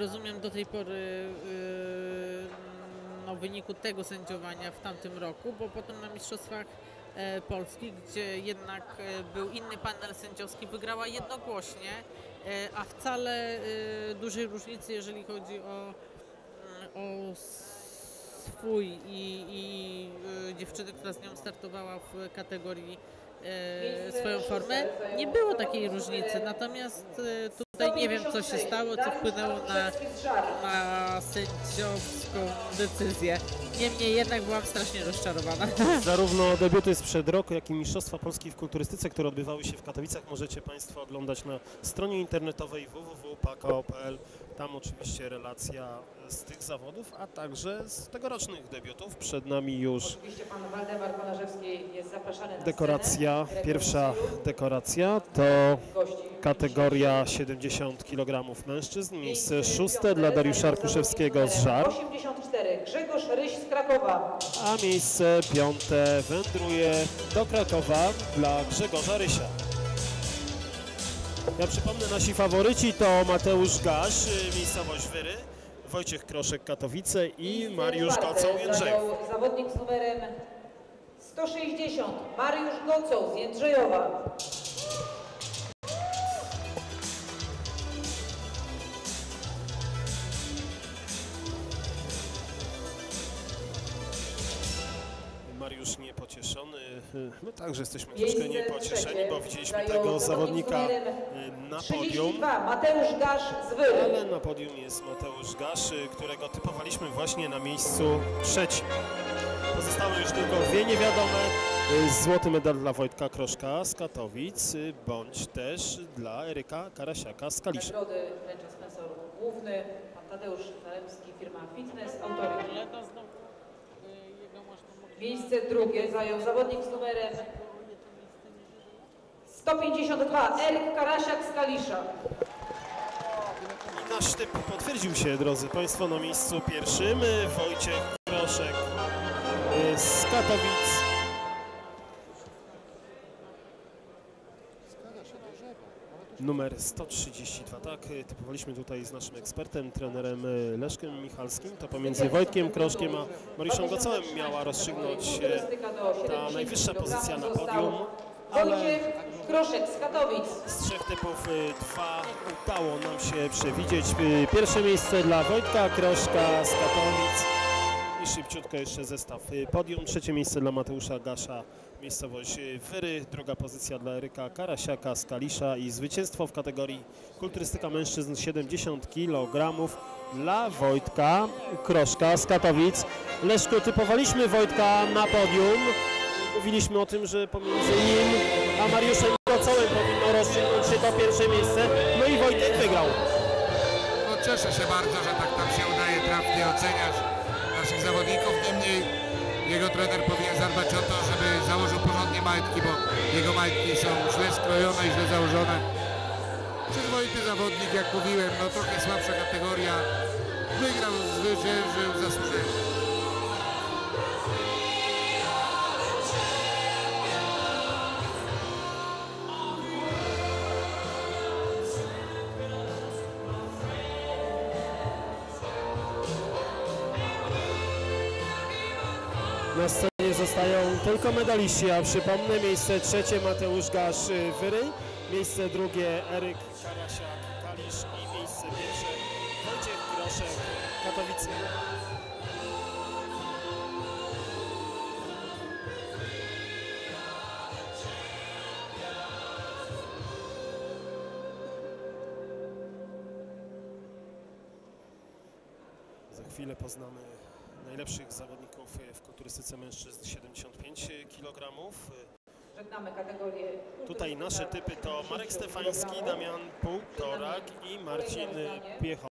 rozumiem do tej pory yy, no, wyniku tego sędziowania w tamtym roku, bo potem na Mistrzostwach e, Polski, gdzie jednak e, był inny panel sędziowski, wygrała jednogłośnie, e, a wcale dużej różnicy, jeżeli chodzi o, o swój i, i dziewczynę, która z nią startowała w kategorii swoją formę, nie było takiej różnicy. Natomiast tutaj nie wiem, co się stało, co wpłynęło na, na sędziowską decyzję. Niemniej jednak byłam strasznie rozczarowana. Zarówno debiuty sprzed roku, jak i Mistrzostwa Polski w kulturystyce, które odbywały się w Katowicach, możecie Państwo oglądać na stronie internetowej www.pako.pl. Tam oczywiście relacja z tych zawodów, a także z tegorocznych debiutów. Przed nami już Oczywiście pan Waldemar Konarzewski jest zapraszany na dekoracja, scenę. pierwsza dekoracja to Gości. Kategoria 70 kg mężczyzn, miejsce szóste dla Dariusza Arkuszewskiego z Żar, 84 Grzegorz Ryś z Krakowa. a miejsce piąte wędruje do Krakowa dla Grzegorza Rysia. Ja przypomnę, nasi faworyci to Mateusz Gaś, y, miejscowość Wyry, Wojciech Kroszek, Katowice i Mariusz Jędrzejów. zajął Zawodnik z numerem 160 Mariusz Gocoł z Jędrzejowa. Mariusz niepocieszony, my także jesteśmy troszkę niepocieszeni, bo widzieliśmy tego zawodnika y, na podium. 32 Mateusz Gasz z. Ale na podium jest Mateusz Gasz, y, którego typowaliśmy właśnie na miejscu trzecim. Pozostały już tylko dwie niewiadome. Y, Złoty medal dla Wojtka Kroszka z Katowic, bądź też dla Eryka Karasiaka z Kalisza. Nagrody wręcza sponsor główny, pan Tadeusz Zalemski, firma Fitness. Miejsce drugie zajął zawodnik z numerem 152 Eryk Karasiak z Kalisza. I nasz typ potwierdził się, drodzy Państwo, na miejscu pierwszym. Wojciech Kroszek y, z Katowic. Numer 132, tak, y, typowaliśmy tutaj z naszym ekspertem, trenerem y, Leszkiem Michalskim. To pomiędzy Wojtkiem Kroszkiem a Mariuszem Gocołem miała rozstrzygnąć do 70 najwyższa pozycja na podium, ale- Kroszek z Katowic. z trzech typów y, dwa udało nam się przewidzieć. Y, Pierwsze miejsce dla Wojtka Kroszka z Katowic szybciutko jeszcze zestaw y, podium. Trzecie miejsce dla Mateusza Gasza, miejscowość y, Wyry. Druga pozycja dla Eryka Karasiaka z Kalisza i zwycięstwo w kategorii kulturystyka mężczyzn 70 kg dla Wojtka Kroszka z Katowic. Leszku, typowaliśmy Wojtka na podium. Mówiliśmy o tym, że pomiędzy nim a Mariuszem Gocołem powinno rozstrzygnąć się to pierwsze miejsce. No i Wojtek wygrał. No cieszę się bardzo, że tak nam się udaje trafnie oceniać naszych zawodników. Niemniej jego trener powinien zadbać o to, żeby założył porządnie majtki, bo jego majtki są źle skrojone i źle założone. Przyzwoity zawodnik, jak mówiłem, no trochę słabsza kategoria. Wygrał, zwyciężył, zasłużył. Na scenie zostają tylko medaliści, a przypomnę miejsce trzecie Mateusz Gasz y, Wyry, miejsce drugie Eryk Karasiak Kalisz i miejsce pierwsze Wojciech Groszek Katowice. Za chwilę poznamy najlepszych zawodników w kulturystyce mężczyzn 75 kg. Żegnamy kategorię. Tutaj nasze typy to Marek Stefański, Damian Półtorak i Marcin Piechoł.